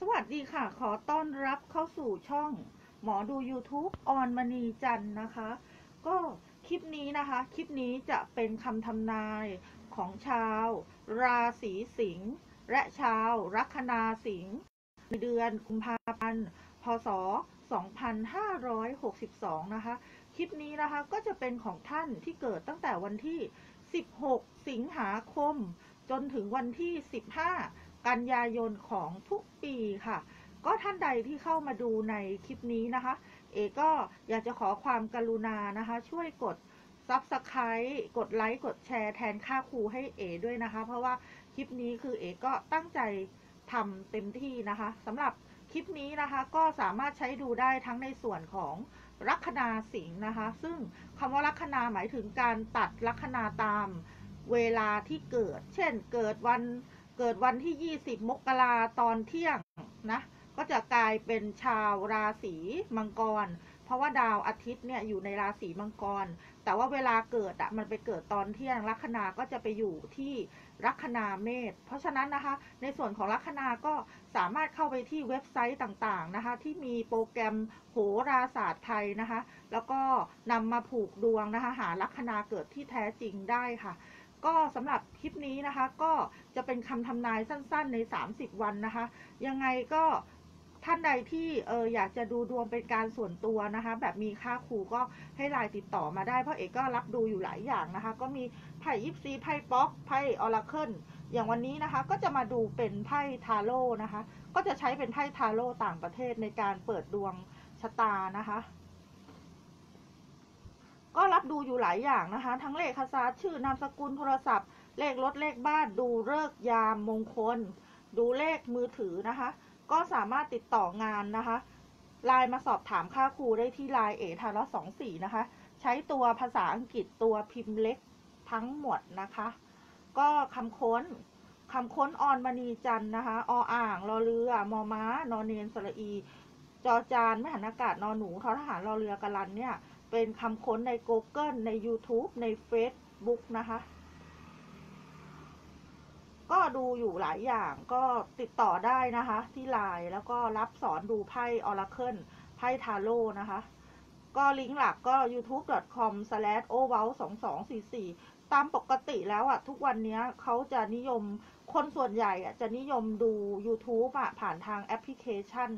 สวัสดีค่ะ ขอต้อนรับเข้าสู่ช่องหมอดู YouTube ออนมณีจันนะคะ ก็คลิปนี้นะคะ คลิปนี้จะเป็นคำทำนายของชาว ราศีสิงห์และชาวลัคนาสิงห์ในเดือนกุมภาพันธ์ พศ 2562 นะคะ คลิปนี้นะคะก็จะเป็นของท่านที่เกิดตั้งแต่วันที่ 16 สิงหาคม จนถึงวันที่ 15 กันยายนของทุกปีค่ะ ก็ท่านใดที่เข้ามาดูในคลิปนี้นะคะ เอก็อยากจะขอความกรุณานะคะ ช่วยกด Subscribe กดไลค์กดแชร์แทนค่าครูให้เอด้วยนะคะ เพราะว่าคลิปนี้คือเอก็ตั้งใจทำเต็มที่นะคะสำหรับคลิปนี้นะคะก็สามารถใช้ดูได้ทั้งในส่วนของลัคนาสิงห์นะคะ ซึ่งคำว่าลัคนาหมายถึงการตัดลัคนาตามเวลาที่เกิด เช่นเกิดวัน เกิดวันที่ 20 มกราตอนเที่ยงนะ ก็จะกลายเป็นชาวราศีมังกร เพราะว่าดาวอาทิตย์เนี่ยอยู่ในราศีมังกร แต่ว่าเวลาเกิดอะมันไปเกิดตอนเที่ยงลัคนาก็จะไปอยู่ที่ลัคนาเมษ เพราะฉะนั้นนะคะ ในส่วนของลัคนาก็สามารถเข้าไปที่เว็บไซต์ต่างๆนะคะ ที่มีโปรแกรมโหราศาสตร์ไทยนะคะ แล้วก็นำมาผูกดวงนะคะ หาลัคนาเกิดที่แท้จริงได้ค่ะ ก็สำหรับคลิปนี้นะคะ ก็จะเป็นคำทำนายสั้นๆใน 30 วันนะคะ ยังไงก็ท่านใดที่เอออยากจะดูดวงเป็นการส่วนตัวนะคะ แบบมีค่าครูก็ให้ไลน์ติดต่อมาได้เพราะเอกก็รับดูอยู่หลายอย่างนะคะ ก็มีไพ่ยิปซีไพ่ป๊อกไพ่ออราเคิลอย่างวันนี้นะคะก็จะมาดูเป็นไพ่ทาโร่นะคะ ก็จะใช้เป็นไพ่ทาโร่ต่างประเทศในการเปิดดวงชะตานะคะ ดูอยู่หลายอย่างนะคะ ทั้งเลขคาซาชื่อนามสกุลโทรศัพท์ เลขรถเลขบ้านดูเลิกยามมงคล ดูเลขมือถือนะคะ ก็สามารถติดต่องานนะคะไลน์มาสอบถามค่าครูได้ที่ไลน์เอทาร์สองสี่นะคะ ใช้ตัวภาษาอังกฤษตัวพิมพ์เล็กทั้งหมดนะคะ ก็คำค้นคำค้นออนมณีจันนะคะออ่างรอเรือ มอม้านอนเนนสระอี จอจานไม่หันอากาศนอนหนูทอทหารรอเรือกะลันเนี่ย เป็นคำค้นใน Google ใน YouTube ใน Facebook นะคะ ก็ดูอยู่หลายอย่างก็ติดต่อได้นะคะ ที่ไลน์แล้วก็รับสอนดูไพ่ออราเคิลไพ่ทาโร่นะคะ ก็ลิงก์หลักก็ youtube.com/oval2244 ตามปกติแล้วอะทุกวันนี้เขาจะนิยมคนส่วนใหญ่อะจะนิยมดู YouTube อะผ่านทางแอปพลิเคชัน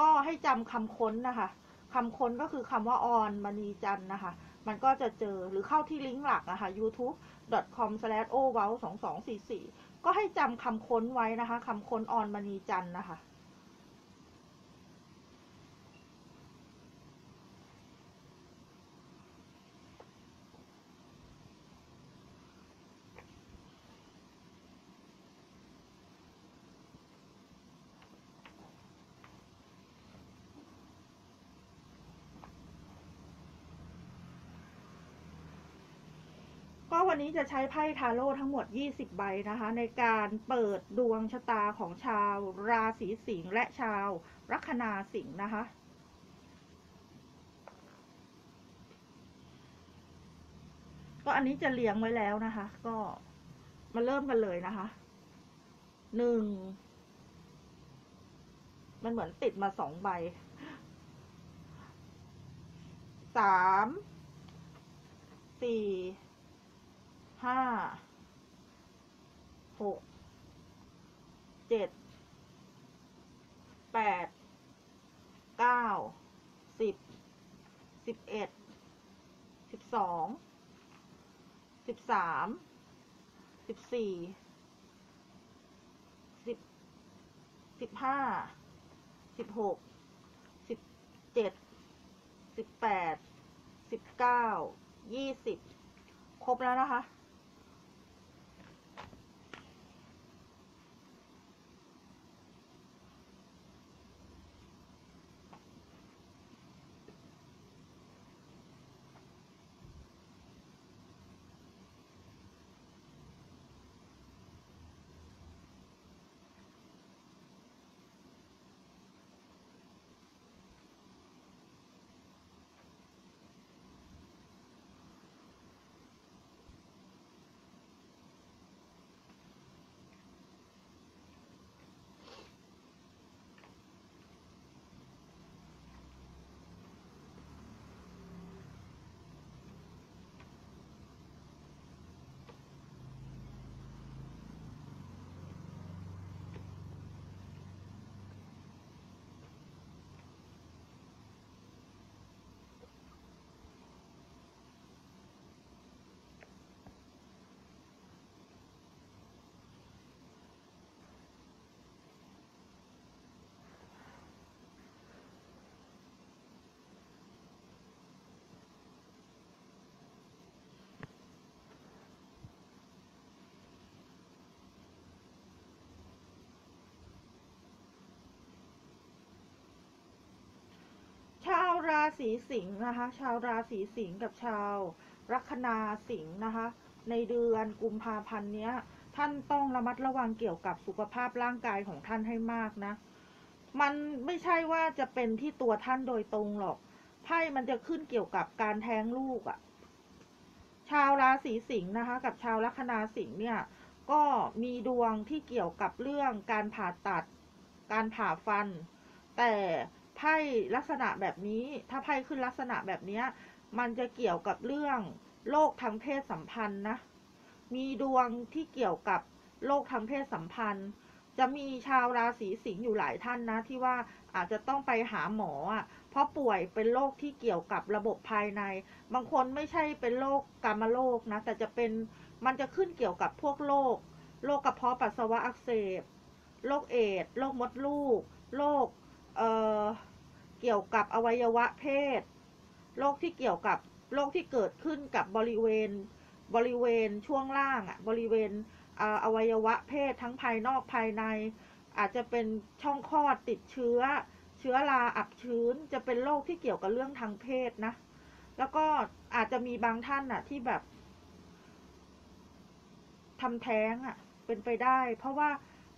ก็ให้จำคำค้นนะคะ คำค้นก็คือคำว่าออนมณีจันนะคะ มันก็จะเจอหรือเข้าที่ลิงก์หลักนะคะ youtube.com/oval2244 ก็ให้จำคำค้นไว้นะคะคำค้นออนมณีจันนะคะ วันนี้จะใช้ไพ่ทาโร่ทั้งหมด 20 ใบนะคะ ในการเปิดดวงชะตาของชาวราศีสิงห์และชาวลัคนาสิงห์นะคะ ก็อันนี้จะเลี้ยงไว้แล้วนะคะ ก็มาเริ่มกันเลยนะคะ หนึ่ง มันเหมือนติดมาสองใบ สาม สี่ ห้าหกเจ็ดแปดเก้าสิบสิบเอ็ดสิบสองสิบสามสิบสี่สิบสิบห้าสิบหกสิบเจ็ดสิบแปดสิบเก้ายี่สิบครบแล้วนะคะ ราศีสิงห์นะคะ ชาวราศีสิงห์กับชาวลัคนาสิงห์นะคะ ในเดือนกุมภาพันธ์เนี้ย ท่านต้องระมัดระวังเกี่ยวกับสุขภาพร่างกายของท่านให้มากนะ มันไม่ใช่ว่าจะเป็นที่ตัวท่านโดยตรงหรอกไพ่มันจะขึ้นเกี่ยวกับการแท้งลูกอะ่ะ ชาวราศีสิงห์นะคะ กับชาวลัคนาสิงห์เนี่ย ก็มีดวงที่เกี่ยวกับเรื่องการผ่าตัด การผ่าฟัน แต่ ไพ่ลักษณะแบบนี้ ถ้าไพ่ขึ้นลักษณะแบบเนี้ยมันจะเกี่ยวกับเรื่องโรคทางเพศสัมพันธ์นะ มีดวงที่เกี่ยวกับโรคทางเพศสัมพันธ์ จะมีชาวราศีสิงห์อยู่หลายท่านนะที่ว่าอาจจะต้องไปหาหมออะเพราะป่วยเป็นโรคที่เกี่ยวกับระบบภายใน บางคนไม่ใช่เป็นโรคกามโรคนะ แต่จะเป็นมันจะขึ้นเกี่ยวกับพวกโรคโรคกระเพาะปัสสาวะอักเสบโรคเอดส์โรคมดลูกโรคเอ่อ เกี่ยวกับอวัยวะเพศ โรคที่เกี่ยวกับโรคที่เกิดขึ้นกับบริเวณบริเวณช่วงล่างอะบริเวณอวัยวะเพศทั้งภายนอกภายใน อาจจะเป็นช่องคลอดติดเชื้อ เชื้อราอับชื้นจะเป็นโรคที่เกี่ยวกับเรื่องทางเพศนะ แล้วก็อาจจะมีบางท่านอะที่แบบทำแท้งอะเป็นไปได้ เพราะว่า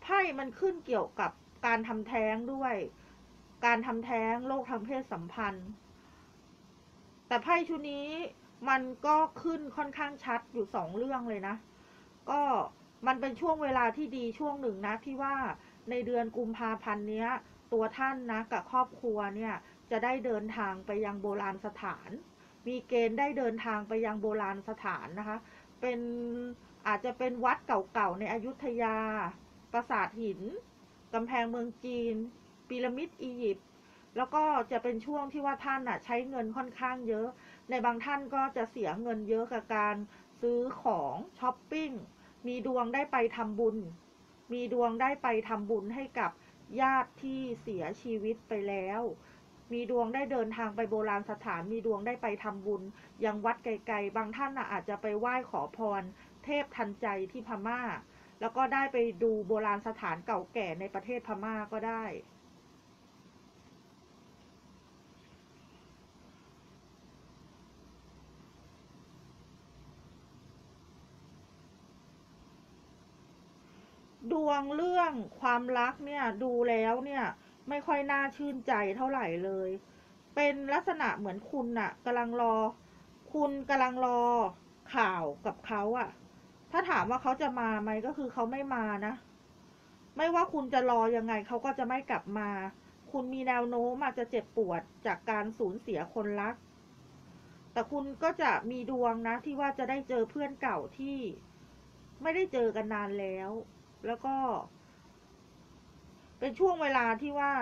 ไพ่มันขึ้นเกี่ยวกับการทำแท้งด้วย การทำแท้งโรคทางเพศสัมพันธ์ แต่ไพ่ชุดนี้มันก็ขึ้นค่อนข้างชัดอยู่สองเรื่องเลยนะ ก็มันเป็นช่วงเวลาที่ดีช่วงหนึ่งนะที่ว่าในเดือนกุมภาพันธ์เนี้ย ตัวท่านนะกับครอบครัวเนี่ยจะได้เดินทางไปยังโบราณสถาน มีเกณฑ์ได้เดินทางไปยังโบราณสถานนะคะ เป็นอาจจะเป็นวัดเก่าๆในอยุธยา ปราสาทหิน กำแพงเมืองจีน พีระมิดอียิปต์แล้วก็จะเป็นช่วงที่ว่าท่านอะใช้เงินค่อนข้างเยอะ ในบางท่านก็จะเสียเงินเยอะกับการซื้อของช้อปปิ้งมีดวงได้ไปทำบุญ มีดวงได้ไปทำบุญให้กับญาติที่เสียชีวิตไปแล้ว มีดวงได้เดินทางไปโบราณสถาน มีดวงได้ไปทำบุญ ยังวัดไกลๆ บางท่านอาจจะไปไหว้ขอพร เทพทันใจที่พม่า แล้วก็ได้ไปดูโบราณสถานเก่าแก่ในประเทศพม่าก็ได้ ดวงเรื่องความรักเนี่ยดูแล้วเนี่ยไม่ค่อยน่าชื่นใจเท่าไหร่เลย เป็นลักษณะเหมือนคุณน่ะกำลังรอ คุณกำลังรอข่าวกับเขาอะถ้าถามว่าเขาจะมาไหมก็คือเขาไม่มานะ ไม่ว่าคุณจะรอยังไงเขาก็จะไม่กลับมา คุณมีแนวโน้มอาจจะเจ็บปวดจากการสูญเสียคนรัก แต่คุณก็จะมีดวงนะที่ว่าจะได้เจอเพื่อนเก่าที่ไม่ได้เจอกันนานแล้ว แล้วก็ เป็นช่วงเวลาที่ว่า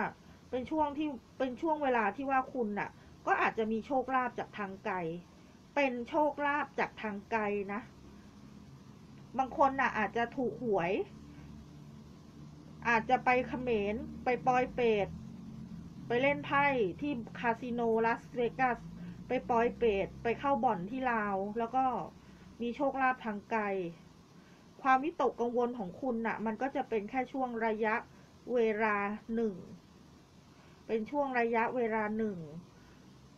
เป็นช่วงที่เป็นช่วงเวลาที่ว่าคุณน่ะ ก็อาจจะมีโชคลาภจากทางไกล เป็นโชคลาภจากทางไกลนะ บางคนน่ะ อาจจะถูกหวย อาจจะไปเขมรไปปอยเปตไปเล่นไพ่ที่คาสิโนลาสเวกัสไปปอยเปตไปเข้าบ่อนที่ลาว แล้วก็มีโชคลาภทางไกล ความวิตกกังวลของคุณน่ะ มันก็จะเป็นแค่ช่วงระยะเวลาหนึ่ง เป็นช่วงระยะเวลาหนึ่ง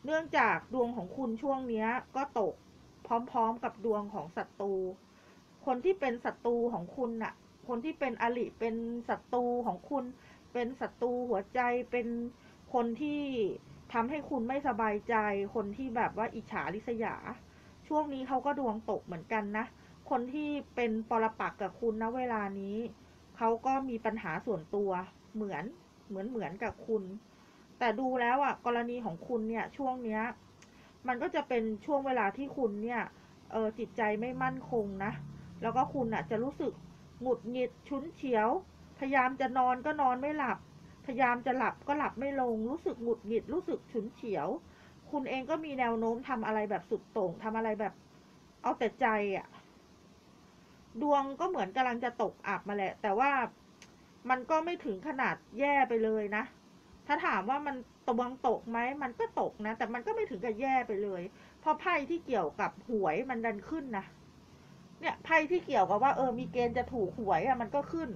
เนื่องจากดวงของคุณช่วงเนี้ยก็ตกพร้อมๆกับดวงของศัตรู คนที่เป็นศัตรูของคุณน่ะ คนที่เป็นอริเป็นศัตรูของคุณ เป็นศัตรูหัวใจ เป็นคนที่ทำให้คุณไม่สบายใจ คนที่แบบว่าอิจฉาริษยา ช่วงนี้เขาก็ดวงตกเหมือนกันนะ คนที่เป็นปรปักกับคุณณเวลานี้ เขาก็มีปัญหาส่วนตัวเหมือนเหมือนเหมือนกับคุณ แต่ดูแล้วอะ กรณีของคุณเนี่ยช่วงเนี้ย มันก็จะเป็นช่วงเวลาที่คุณเนี่ยเออจิตใจไม่มั่นคงนะ แล้วก็คุณอะจะรู้สึกหงุดหงิดชุนเฉียว พยายามจะนอนก็นอนไม่หลับ พยายามจะหลับก็หลับไม่ลง รู้สึกหงุดหงิด รู้สึกฉุนเฉียว คุณเองก็มีแนวโน้มทำอะไรแบบสุดโต่งทำอะไรแบบ เอาแต่ใจอะ ดวงก็เหมือนกำลังจะตกอับมาแหละ แต่ว่ามันก็ไม่ถึงขนาดแย่ไปเลยนะ ถ้าถามว่ามันตวงตกไหมมันก็ตกนะ แต่มันก็ไม่ถึงกับแย่ไปเลย เพราะไพ่ที่เกี่ยวกับหวยมันดันขึ้นนะ เนี่ยไพ่ที่เกี่ยวกับว่าเออมีเกณฑ์จะถูกหวยอะมันก็ขึ้น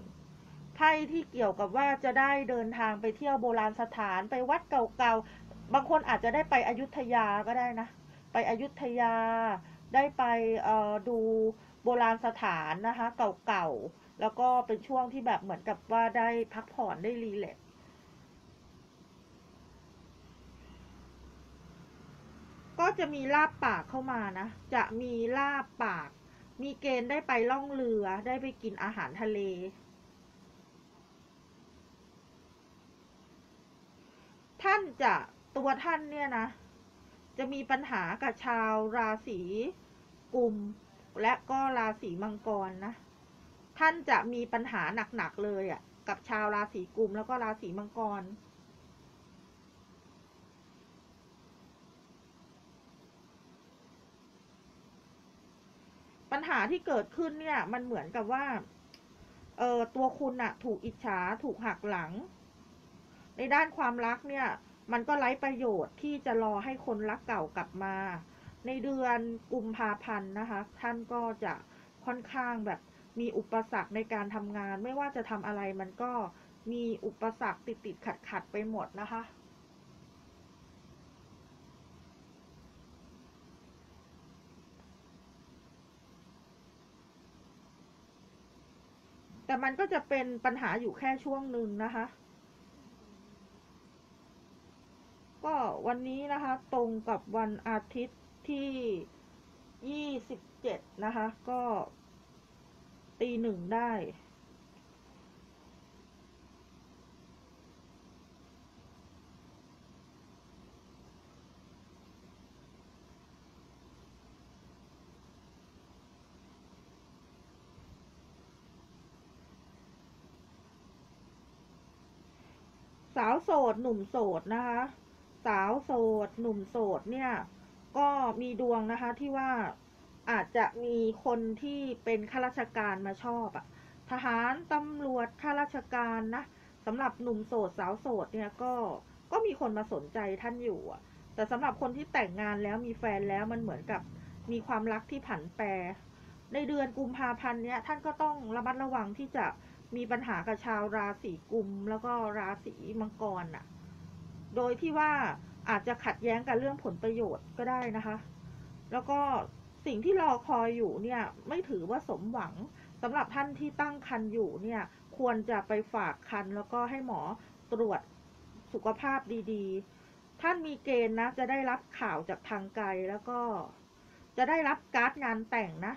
ไพ่ที่เกี่ยวกับว่าจะได้เดินทางไปเที่ยวโบราณสถานไปวัดเก่าๆ บางคนอาจจะได้ไปอยุธยาก็ได้นะ ไปอยุธยา ได้ไปออดู โบราณสถานนะคะเก่าๆ แล้วก็เป็นช่วงที่แบบเหมือนกับว่าได้พักผ่อนได้รีแลกก็จะมีลาบปากเข้ามานะ จะมีลาบปาก มีเกณฑ์ได้ไปล่องเรือ ได้ไปกินอาหารทะเล ท่านจะตัวท่านเนี่ยนะ จะมีปัญหากับชาวราศีกุม และก็ราศีมังกรนะ ท่านจะมีปัญหาหนักๆเลยอะ่ะ กับชาวราศีกุมแล้วก็ราศีมังกร ปัญหาที่เกิดขึ้นเนี่ย มันเหมือนกับว่า เออตัวคุณอะถูกอิจฉาถูกหักหลัง ในด้านความรักเนี่ย มันก็ไร้ประโยชน์ที่จะรอให้คนรักเก่ากลับมา ในเดือนกุมภาพันธ์นะคะ ท่านก็จะค่อนข้างแบบมีอุปสรรคในการทำงาน ไม่ว่าจะทำอะไรมันก็มีอุปสรรคติดติดขัดขัดไปหมดนะคะ แต่มันก็จะเป็นปัญหาอยู่แค่ช่วงหนึ่งนะคะ ก็วันนี้นะคะตรงกับวันอาทิตย์ ที่ยี่สิบเจ็ดนะคะ ก็ตีหนึ่งได้ สาวโสด หนุ่มโสดนะคะ สาวโสด หนุ่มโสดเนี่ย ก็มีดวงนะคะที่ว่าอาจจะมีคนที่เป็นข้าราชการมาชอบอะทหารตำรวจข้าราชการนะสำหรับหนุ่มโสดสาวโสดเนี่ยก็ก็มีคนมาสนใจท่านอยู่อะแต่สำหรับคนที่แต่งงานแล้วมีแฟนแล้วมันเหมือนกับมีความรักที่ผันแปร ในเดือนกุมภาพันธ์เนี้ยท่านก็ต้องระมัดระวังที่จะมีปัญหากับชาวราศีกุมแล้วก็ราศีมังกรน่ะโดยที่ว่า อาจจะขัดแย้งกันเรื่องผลประโยชน์ก็ได้นะคะ แล้วก็สิ่งที่รอคอยอยู่เนี่ยไม่ถือว่าสมหวังสำหรับท่านที่ตั้งครรภ์อยู่เนี่ยควรจะไปฝากครรภ์แล้วก็ให้หมอตรวจสุขภาพดีๆ ท่านมีเกณฑ์นะจะได้รับข่าวจากทางไกลแล้วก็จะได้รับการ์ดงานแต่งนะ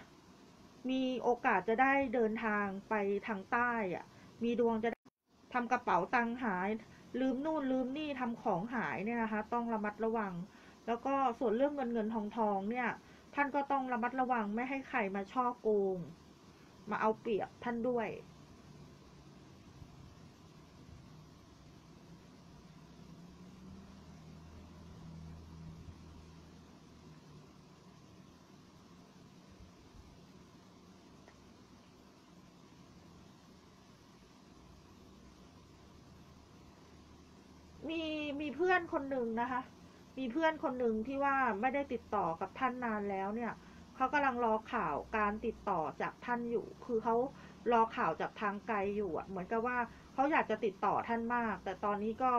มีโอกาสจะได้เดินทางไปทางใต้อะมีดวงจะ ทำกระเป๋าตังหาย ลืมนู่นลืมนี่ทำของหายเนี่ยนะคะ ต้องระมัดระวัง แล้วก็ส่วนเรื่องเงินเงินทองทองเนี่ย ท่านก็ต้องระมัดระวังไม่ให้ใครมาช่อโกง มาเอาเปรียบท่านด้วย มีเพื่อนคนหนึ่งนะคะ มีเพื่อนคนหนึ่งที่ว่าไม่ได้ติดต่อกับท่านนานแล้วเนี่ยเขากำลังรอข่าวการติดต่อจากท่านอยู่ คือเขารอข่าวจากทางไกลอยู่อะเหมือนกับว่าเขาอยากจะติดต่อท่านมาก แต่ตอนนี้ก็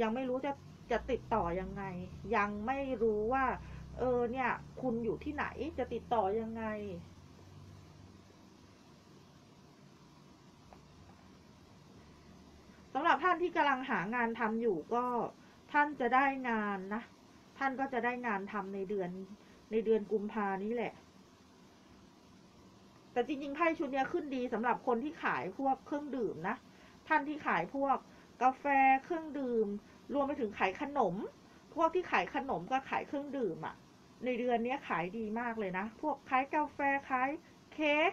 ยังไม่รู้จะจะติดต่อยังไง ยังไม่รู้ว่า เออเนี่ย คุณอยู่ที่ไหนจะติดต่อยังไงสำหรับท่านที่กำลังหางานทำอยู่ก็ ท่านจะได้งานนะ ท่านก็จะได้งานทำในเดือนในเดือนกุมภานี้แหละ แต่จริงๆไพ่ชุดเนี้ยขึ้นดีสำหรับคนที่ขายพวกเครื่องดื่มนะ ท่านที่ขายพวกกาแฟเครื่องดื่ม รวมไปถึงขายขนม พวกที่ขายขนมก็ขายเครื่องดื่มอะ่ะ ในเดือนเนี้ยขายดีมากเลยนะ พวกขายกาแฟขายเค้ก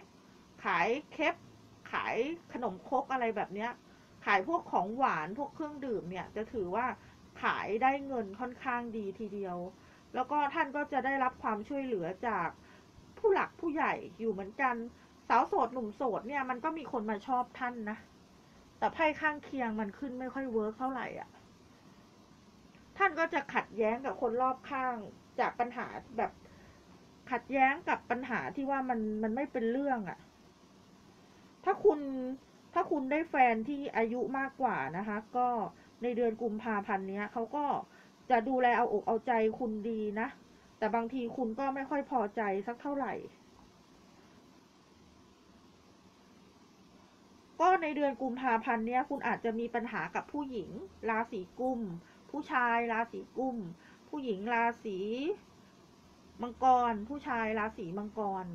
ขายเคปขายขนมครกอะไรแบบเนี้ย ขายพวกของหวานพวกเครื่องดื่มเนี่ย จะถือว่า ขายได้เงินค่อนข้างดีทีเดียว แล้วก็ท่านก็จะได้รับความช่วยเหลือจากผู้หลักผู้ใหญ่อยู่เหมือนกันสาวโสดหนุ่มโสดเนี่ยมันก็มีคนมาชอบท่านนะ แต่ไพ่ข้างเคียงมันขึ้นไม่ค่อยเวิร์กเท่าไหร่อะ ท่านก็จะขัดแย้งกับคนรอบข้างจากปัญหาแบบขัดแย้งกับปัญหาที่ว่ามันมันไม่เป็นเรื่องอะ ถ้าคุณถ้าคุณได้แฟนที่อายุมากกว่านะคะ ก็ ในเดือนกุมภาพันธ์เนี้ยเขาก็จะดูแลเอาอกเอาใจคุณดีนะ แต่บางทีคุณก็ไม่ค่อยพอใจสักเท่าไหร่ ก็ในเดือนกุมภาพันธ์เนี้ยคุณอาจจะมีปัญหากับผู้หญิง ราศีกุม ผู้ชาย ราศีกุม ผู้หญิงราศีมังกร ผู้ชายราศีมังกร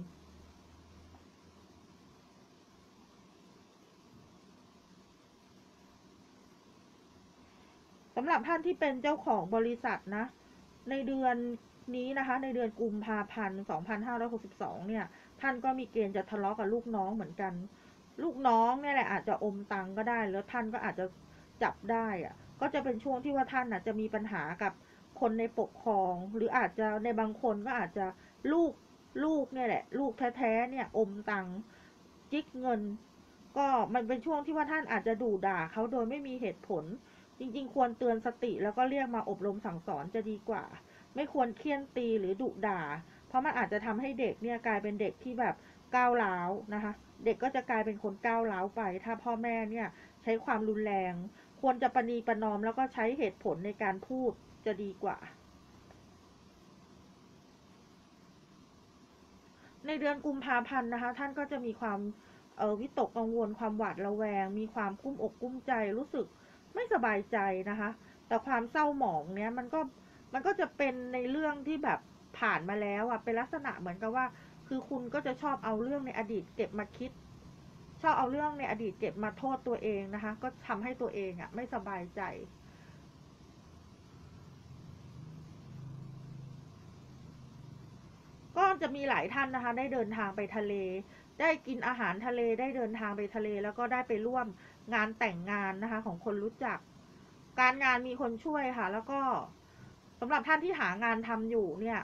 ำหรับท่านที่เป็นเจ้าของบริษัทนะ ในเดือนนี้นะคะ ในเดือนกุมภาพันธ์2562 เนี่ย ท่านก็มีเกณฑ์จะทะเลาะกับลูกน้องเหมือนกัน ลูกน้องเนี่ยแหละอาจจะอมตังก็ได้ แล้วท่านก็อาจจะจับได้อะก็จะเป็นช่วงที่ว่าท่านอาจจะมีปัญหากับคนในปกครอง หรืออาจจะในบางคนก็อาจจะลูกลูกเนี่ยแหละ ลูกแท้ๆเนี่ยอมตังจิกเงิน ก็มันเป็นช่วงที่ว่าท่านอาจจะดูด่าเขาโดยไม่มีเหตุผล จริงๆ ควรเตือนสติแล้วก็เรียกมาอบรมสั่งสอนจะดีกว่า ไม่ควรเคี่ยนตีหรือดุด่า เพราะมันอาจจะทำให้เด็กเนี่ยกลายเป็นเด็กที่แบบก้าวร้าวนะคะ เด็กก็จะกลายเป็นคนก้าวร้าวไป ถ้าพ่อแม่เนี่ยใช้ความรุนแรง ควรจะประนีประนอมแล้วก็ใช้เหตุผลในการพูดจะดีกว่า ในเดือนกุมภาพันธ์นะคะ ท่านก็จะมีความออวิตกกังวลความหวาดระแวง มีความกุ้มอกกุ้มใจรู้สึก ไม่สบายใจนะคะ แต่ความเศร้าหมองเนี้ยมันก็มันก็จะเป็นในเรื่องที่แบบผ่านมาแล้วอะเป็นลักษณะเหมือนกับว่า คือคุณก็จะชอบเอาเรื่องในอดีตเก็บมาคิด ชอบเอาเรื่องในอดีตเก็บมาโทษตัวเองนะคะ ก็ทำให้ตัวเองอะไม่สบายใจก็จะมีหลายท่านนะคะ ได้เดินทางไปทะเล ได้กินอาหารทะเลได้เดินทางไปทะเล แล้วก็ได้ไปร่วม งานแต่งงานนะคะ ของคนรู้จัก การงานมีคนช่วยค่ะ แล้วก็สำหรับท่านที่หางานทำอยู่เนี่ย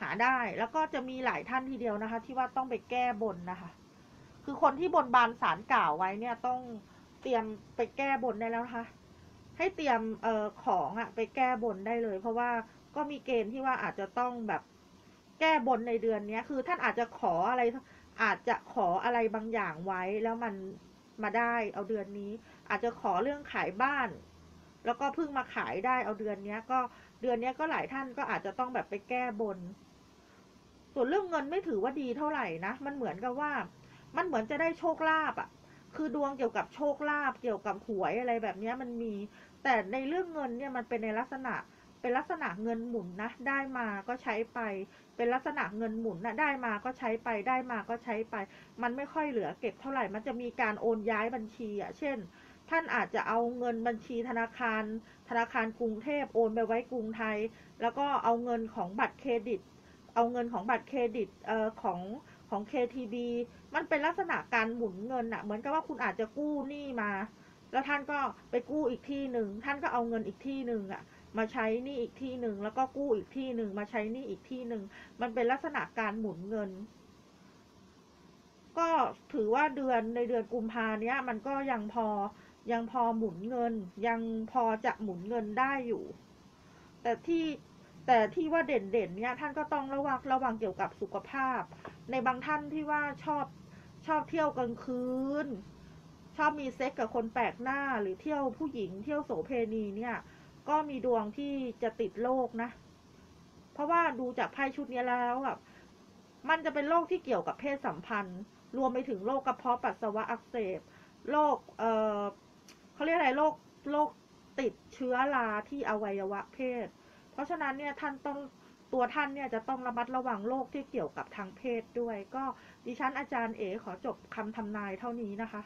หาได้แล้วก็จะมีหลายท่านทีเดียวนะคะ ที่ว่าต้องไปแก้บนนะคะ คือคนที่บนบานสารกล่าวไว้เนี่ยต้องเตรียมไปแก้บนได้แล้วนะคะให้เตรียมเอ่อของอะไปแก้บนได้เลย เพราะว่าก็มีเกณฑ์ที่ว่าอาจจะต้องแบบแก้บนในเดือนเนี้ยคือท่านอาจจะขออะไรอาจจะขออะไรบางอย่างไว้แล้วมัน มาได้เอาเดือนนี้ อาจจะขอเรื่องขายบ้าน แล้วก็เพิ่งมาขายได้เอาเดือนเนี้ยก็เดือนเนี้ยก็หลายท่านก็อาจจะต้องแบบไปแก้บน ส่วนเรื่องเงินไม่ถือว่าดีเท่าไหร่นะ มันเหมือนกับว่า มันเหมือนจะได้โชคลาภอะคือดวงเกี่ยวกับโชคลาภเกี่ยวกับหวยอะไรแบบเนี้ยมันมี แต่ในเรื่องเงินเนี่ยมันเป็นในลักษณะ เป็นลักษณะเงินหมุนนะ ได้มาก็ใช้ไป เป็นลักษณะเงินหมุนนะได้มาก็ใช้ไป ได้มาก็ใช้ไป มันไม่ค่อยเหลือเก็บเท่าไหร่ มันจะมีการโอนย้ายบัญชีอะ เช่น ท่านอาจจะเอาเงินบัญชีธนาคาร ธนาคารกรุงเทพโอนไปไว้กรุงไทย แล้วก็เอาเงินของบัตรเครดิต เอาเงินของบัตรเครดิตเอ่อของของ KTB มันเป็นลักษณะการหมุนเงินอะเหมือนกับว่าคุณอาจจะกู้หนี้มา แล้วท่านก็ไปกู้อีกที่หนึ่ง ท่านก็เอาเงินอีกที่หนึ่งอะ มาใช้นี้อีกที่หนึ่งแล้วก็กู้อีกที่หนึ่งมาใช้นี้อีกที่หนึ่งมันเป็นลักษณะการหมุนเงิน ก็ถือว่าเดือนในเดือนกุมภาเนี้ย มันก็ยังพอยังพอหมุนเงิน ยังพอจะหมุนเงินได้อยู่ แต่ที่แต่ที่ว่าเด่นๆเเนี่ยท่านก็ต้องระวังระวังเกี่ยวกับสุขภาพ ในบางท่านที่ว่าชอบชอบเที่ยวกลางคืน ชอบมีเซ็กกับคนแปลกหน้าหรือเที่ยวผู้หญิงเที่ยวโสเพณีเนี่ย ก็มีดวงที่จะติดโรคนะ เพราะว่าดูจากไพ่ชุดนี้แล้วอะมันจะเป็นโรคที่เกี่ยวกับเพศสัมพันธ์ รวมไปถึงโรคกระเพาะปัสสาวะอักเสบ โรค เอ่อเขาเรียกอะไร โรค โรคติดเชื้อราที่อวัยวะเพศ เพราะฉะนั้นเนี่ยท่านต้องตัวท่านเนี่ยจะต้องระมัดระวังโรคที่เกี่ยวกับทางเพศด้วย ก็ดิฉันอาจารย์เอขอจบคำทำนายเท่านี้นะคะ